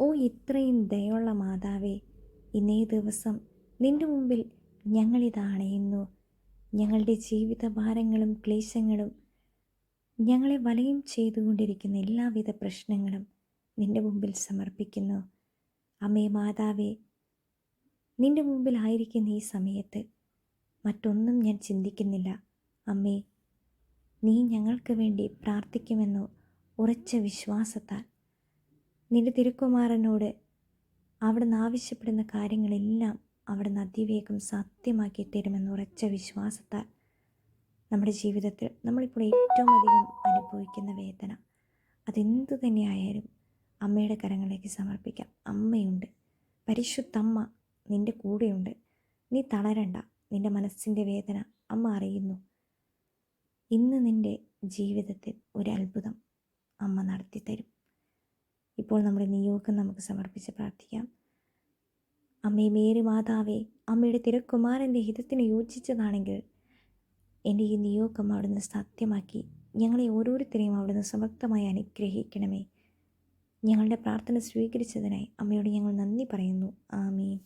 ഓ ഇത്രയും ദയുള്ള മാതാവേ ഇന്നേ ദിവസം നിന്റെ മുമ്പിൽ ഞങ്ങളിതാണയുന്നു ഞങ്ങളുടെ ജീവിത ഭാരങ്ങളും ക്ലേശങ്ങളും ഞങ്ങളെ വലയം ചെയ്തുകൊണ്ടിരിക്കുന്ന എല്ലാവിധ പ്രശ്നങ്ങളും നിന്റെ മുമ്പിൽ സമർപ്പിക്കുന്നു. അമ്മേ മാതാവേ നിന്റെ മുമ്പിലായിരിക്കുന്ന ഈ സമയത്ത് മറ്റൊന്നും ഞാൻ ചിന്തിക്കുന്നില്ല. അമ്മേ നീ ഞങ്ങൾക്ക് വേണ്ടി പ്രാർത്ഥിക്കുമെന്നോ ഉറച്ച വിശ്വാസത്താൽ നിന്റെ തിരുക്കുമാരനോട് അവിടുന്ന് ആവശ്യപ്പെടുന്ന കാര്യങ്ങളെല്ലാം അവിടുന്ന് അതിവേഗം സത്യമാക്കി തരുമെന്ന് ഉറച്ച വിശ്വാസത്താൽ നമ്മുടെ ജീവിതത്തിൽ നമ്മളിപ്പോൾ ഏറ്റവും അധികം അനുഭവിക്കുന്ന വേദന. അതെന്തു തന്നെയായാലും അമ്മയുടെ കരങ്ങളിലേക്ക് സമർപ്പിക്കാം. അമ്മയുണ്ട്. പരിശുദ്ധമ്മ നിന്റെ കൂടെയുണ്ട്. നീ തളരണ്ട. നിന്റെ മനസ്സിന്റെ വേദന അമ്മ അറിയുന്നു. ഇന്ന് നിന്റെ ജീവിതത്തിൽ ഒരു അത്ഭുതം അമ്മ നടത്തി തരും ഇപ്പോൾ നമ്മുടെ നിയോഗം നമുക്ക് സമർപ്പിച്ച് പ്രാർത്ഥിക്കാം. അമ്മേ മേരി മാതാവേ അമ്മയുടെ തിരക്കുമാരന്റെ ഹിതത്തിന് യോജിച്ചതാണെങ്കിൽ എന്റെ ഈ നിയോഗം അവിടുന്ന് സത്യമാക്കി ഞങ്ങളെ ഓരോരുത്തരെയും അവിടുന്ന് സമർത്ഥമായി അനുഗ്രഹിക്കണമേ. ഞങ്ങളുടെ പ്രാർത്ഥന സ്വീകരിച്ചതിനായി അമ്മയോട് ഞങ്ങൾ നന്ദി പറയുന്നു. ആമീൻ.